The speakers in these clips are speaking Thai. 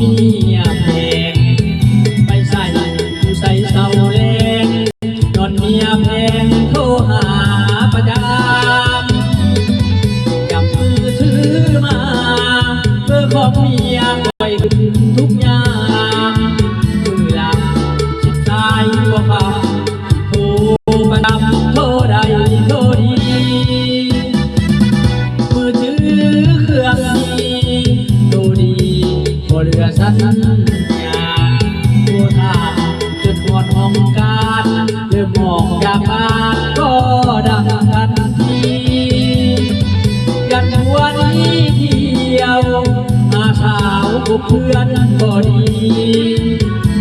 มียแพงไปใส่ผู้ใส่เสาแรงจนมียแพงโทรหาประจำจับมือมาเพื่อขอบมียไปทุกยามมืลัชิดซ้ายว่าา สัญญาณโทรถามจนหมดห้องการเริ่มมองอยากอ่านก็ดังทันทียันวันนี้เที่ยวหาสาวกับเพื่อนก็ดี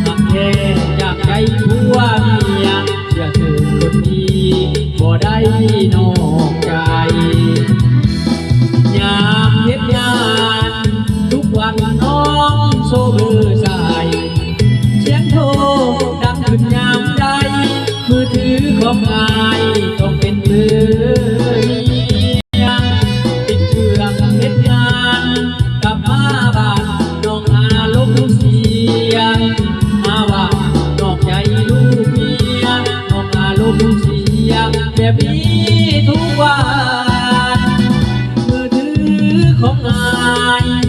หักแค่อยากใจผัวเมียเชื่อถือคนดีบ่ได้นอก โซเบอร์สายเสียงโทรดังขึ้นยามใดมือถือของอายต้องเป็นเบอร์เมียติดเครื่องเฮ็ดงานกลับมาบ้านน้องอารมณ์เสียมาว่านอกใจลูกเมียน้องอารมณ์เสียแบบนี้ทุกวันมือถือของนาย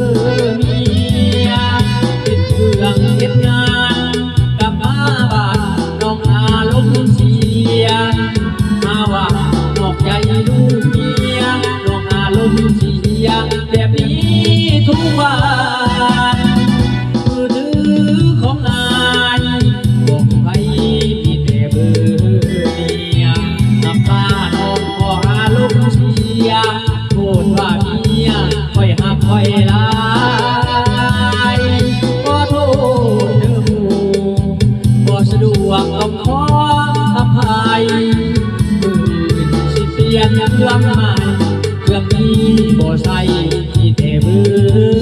สียแบบนี้ทุกวันมือถือของนายบอกไปมีแต่เบอร์เมียน้ำตาน้องก็หาลูกเสียโทษว่าเมียคอยหักคอยหลาก็โทษเด้อหมู่บ่สะดวกต้องขออภัยมือสิเปลี่ยนเครื่องใหม่ รื่องนี้บ่ใส่ที่แต่มือ